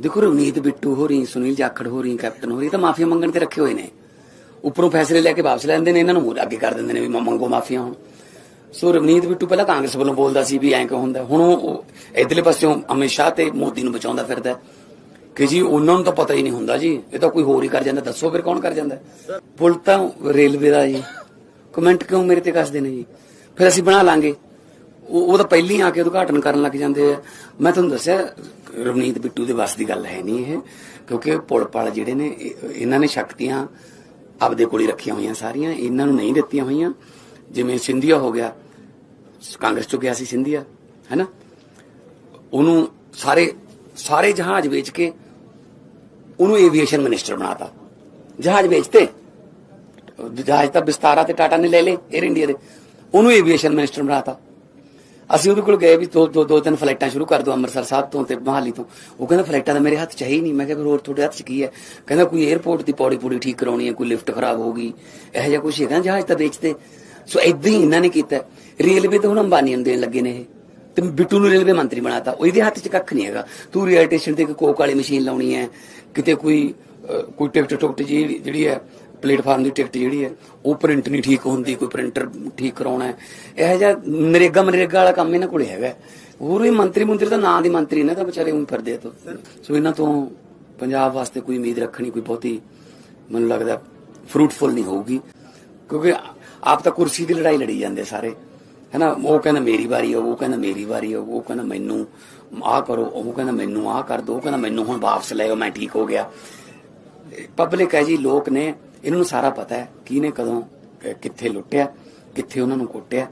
ਦੇਖੋ ਰਵਨੀਤ ਬਿੱਟੂ ਹੋ ਰਹੀ, ਸੁਨੀਲ ਜਾਖੜ ਹੋ ਰਹੀ, ਕੈਪਟਨ ਹੋ ਰਹੀ ਤਾਂ ਮਾਫੀਆ ਮੰਗਣ ਤੇ ਰੱਖੇ ਹੋਏ ਨੇ। ਉੱਪਰੋਂ ਫੈਸਲੇ ਲੈ ਕੇ ਵਾਪਸ ਲੈਂਦੇ ਨੇ, ਇਹਨਾਂ ਨੂੰ ਮੂਹਰੇ ਅੱਗੇ ਕਰ ਦਿੰਦੇ ਨੇ ਵੀ ਮੰਗੋ ਮਾਫੀਆ ਹੁਣ। ਸੋ ਰਵਨੀਤ ਬਿੱਟੂ ਪਹਿਲਾਂ ਕਾਂਗਰਸ ਵੱਲੋਂ ਬੋਲਦਾ ਸੀ ਵੀ ਐਂ ਕਿਉਂ ਹੁੰਦਾ। ਹੁਣ ਉਹ ਇਧਰਲੇ ਪਾਸਿਓਂ ਅਮਿਤ ਸ਼ਾਹ ਤੇ ਮੋਦੀ ਨੂੰ ਬਚਾਉਂਦਾ ਫਿਰਦਾ। ਕਿ ਜੀ ਉਹਨਾਂ ਨੂੰ ਤਾਂ ਪਤਾ ਹੀ ਨਹੀਂ ਹੁੰਦਾ ਜੀ। ਇਹ ਤਾਂ ਕੋਈ ਹੋਰ ਹੀ ਕਰ ਜਾਂਦਾ। ਦੱਸੋ ਫਿਰ ਕੌਣ ਕਰ ਜਾਂਦਾ। ਪੁਲ ਤਾਂ ਰੇਲਵੇ ਦਾ ਜੀ। ਕਮੈਂਟ ਕਿਉਂ ਮੇਰੇ ਤੇ ਕੱਸਦੇ ਨੇ ਜੀ? ਫਿਰ ਅਸੀਂ ਬਣਾ ਲਾਂਗੇ। ਉਹ ਉਹ ਪਹਿਲਾਂ ਹੀ ਆ ਕੇ ਉਦਘਾਟਨ ਕਰਨ ਲੱਗ ਜਾਂਦੇ ਆ। ਮੈਂ ਤੁਹਾਨੂੰ ਦੱਸਿਆ, ਰਵਨੀਤ ਬਿੱਟੂ ਦੇ ਵੱਸ ਦੀ ਗੱਲ ਹੈ ਨਹੀਂ ਇਹ, ਕਿਉਂਕਿ ਪੁਲ ਪਲ ਜਿਹੜੇ ਨੇ ਇਹਨਾਂ ਨੇ ਸ਼ਕਤੀਆਂ ਆਪਦੇ ਕੋਲ ਹੀ ਰੱਖੀਆਂ ਹੋਈਆਂ ਸਾਰੀਆਂ, ਇਹਨਾਂ ਨੂੰ ਨਹੀਂ ਦਿੱਤੀਆਂ ਹੋਈਆਂ। ਜਿਵੇਂ ਸਿੰਧੀਆ ਹੋ ਗਿਆ, ਕਾਂਗਰਸ ਚੋਂ ਗਿਆ ਸੀ ਸਿੰਧੀਆ, ਹੈਨਾ? ਉਹਨੂੰ ਸਾਰੇ ਸਾਰੇ ਜਹਾਜ਼ ਵੇਚ ਕੇ ਉਹਨੂੰ ਏਵੀਏਸ਼ਨ ਮਿਨਿਸਟਰ ਬਣਾਤਾ। ਜਹਾਜ਼ ਵੇਚਤੇ। ਜਹਾਜ਼ ਤਾਂ ਵਿਸਤਾਰਾ ਤੇ ਟਾਟਾ ਨੇ ਲੈ ਲਏ 에ਅਰ ਇੰਡੀਆ ਦੇ। ਉਹਨੂੰ ਏਵੀਏਸ਼ਨ ਮਿਨਿਸਟਰ ਬਣਾਤਾ। ਅਸੀਂ ਉਹਦੇ ਕੋਲ ਗਏ ਵੀ ਦੋ ਦੋ ਦੋ ਤਿੰਨ ਫਲਾਈਟਾਂ ਸ਼ੁਰੂ ਕਰ ਦੋ ਅੰਮ੍ਰਿਤਸਰ ਸਾਹਿਬ ਤੋਂ ਤੇ ਮਹਾਲੀ ਤੋਂ। ਉਹ ਕਹਿੰਦਾ ਫਲਾਈਟਾਂ ਤਾਂ ਮੇਰੇ ਹੱਥ 'ਚ ਹੈ ਹੀ ਨਹੀਂ। ਮੈਂ ਕਿਹਾ ਫਿਰ ਹੋਰ ਤੁਹਾਡੇ ਹੱਥ 'ਚ ਕੀ ਹੈ? ਕਹਿੰਦਾ ਕੋਈ 에ਅਰਪੋਰਟ ਦੀ ਪੌੜੀ ਪੂੜੀ ਠੀਕ ਕਰਾਉਣੀ ਹੈ, ਕੋਈ ਲਿਫਟ ਖਰਾਬ ਹੋ ਗਈ। ਇਹੋ ਜਿਹਾ ਕੁਝ ਹੈਗਾ ਜਹਾਜ਼ ਤਾਂ ਵੇਚਦੇ। ਸੋ ਇਦਾਂ ਹੀ ਇਹਨਾਂ ਨੇ ਕੀਤਾ। ਰੇਲਵੇ ਤਾਂ ਹੁਣ ਅੰਬਾਨੀ ਨੂੰ ਦੇਣ ਲੱਗੇ ਨੇ ਇਹ। ਤੇ ਬਿੱਟੂ ਨੂੰ ਰੇਲਵੇ ਮੰਤਰੀ ਬਣਾਤਾ। ਉਹਦੇ ਹੱਥ 'ਚ ਕੱਖ ਨਹੀਂ ਹੈਗਾ। ਤੂੰ ਰੇਲ ਸਟੇਸ਼ਨ ਤੇ ਇੱਕ ਕੋਕ ਵਾਲੀ ਮਸ਼ੀਨ ਲਾਉਣੀ ਹੈ। ਕਿਤੇ ਕੋਈ ਕੋਈ ਟਿਕਟ ਟੁਕਟ ਜਿਹੜੀ ਜਿਹੜੀ ਹੈ ਪਲੇਟਫਾਰਮ ਦੀ ਟਿਕਟ ਜਿਹੜੀ ਹੈ, ਉਹ ਪ੍ਰਿੰਟ ਨਹੀਂ ਠੀਕ ਹੁੰਦੀ, ਕੋਈ ਪ੍ਰਿੰਟਰ ਠੀਕ ਕਰਾਉਣਾ ਹੈ। ਇਹ ਜਿਹਾ ਨਰੇਗਾ ਮਨਰੇਗਾ ਵਾਲਾ ਕੰਮ ਇਹਨਾਂ ਕੋਲੇ ਹੈਗਾ। ਹੋਰ ਵੀ ਮੰਤਰੀ ਮੰਤਰੀ ਦਾ ਨਾਂ ਦੀ ਮੰਤਰੀ ਨੇ ਤਾਂ ਵਿਚਾਰੇ ਉਂ ਫਿਰਦੇ ਤੋਂ। ਸੋ ਇਹਨਾਂ ਤੋਂ ਪੰਜਾਬ ਵਾਸਤੇ ਕੋਈ ਉਮੀਦ ਰੱਖਣੀ, ਕੋਈ ਬਹੁਤੀ ਮੈਨੂੰ ਲੱਗਦਾ ਫਰੂਟਫੁਲ ਨਹੀਂ ਹੋਊਗੀ। ਕਿਉਂਕਿ ਆਪ ਤਾਂ ਕੁਰਸੀ ਦੀ ਲੜਾਈ ਲੜੀ ਜਾਂਦੇ ਸਾਰੇ। ਹੈਨਾ, ਉਹ ਕਹਿੰਦਾ ਮੇਰੀ ਵਾਰੀ ਆ ਉਹ ਕਹਿੰਦਾ ਮੇਰੀ ਵਾਰੀ ਆ ਉਹ ਕਹਿੰਦਾ ਮੈਨੂੰ ਆਹ ਕਰੋ, ਉਹ ਕਹਿੰਦਾ ਮੈਨੂੰ ਆਹ ਕਰ ਦੋ, ਉਹ ਕਹਿੰਦਾ ਮੈਨੂੰ ਹੁਣ ਵਾਪਸ ਲੈ ਆਓ, ਮੈਂ ਠੀਕ ਹੋ ਗਿਆ। ਪਬਲਿਕ ਹੈ ਜੀ, ਲੋਕ ਨੇ ਇਹਨਾਂ ਨੂੰ ਸਾਰਾ ਪਤਾ ਹੈ ਕਿਹਨੇ ਕਦੋਂ ਕਿੱਥੇ ਲੁੱਟਿਆ ਕਿੱਥੇ ਉਹਨਾਂ ਨੂੰ ਕੁੱਟਿਆ।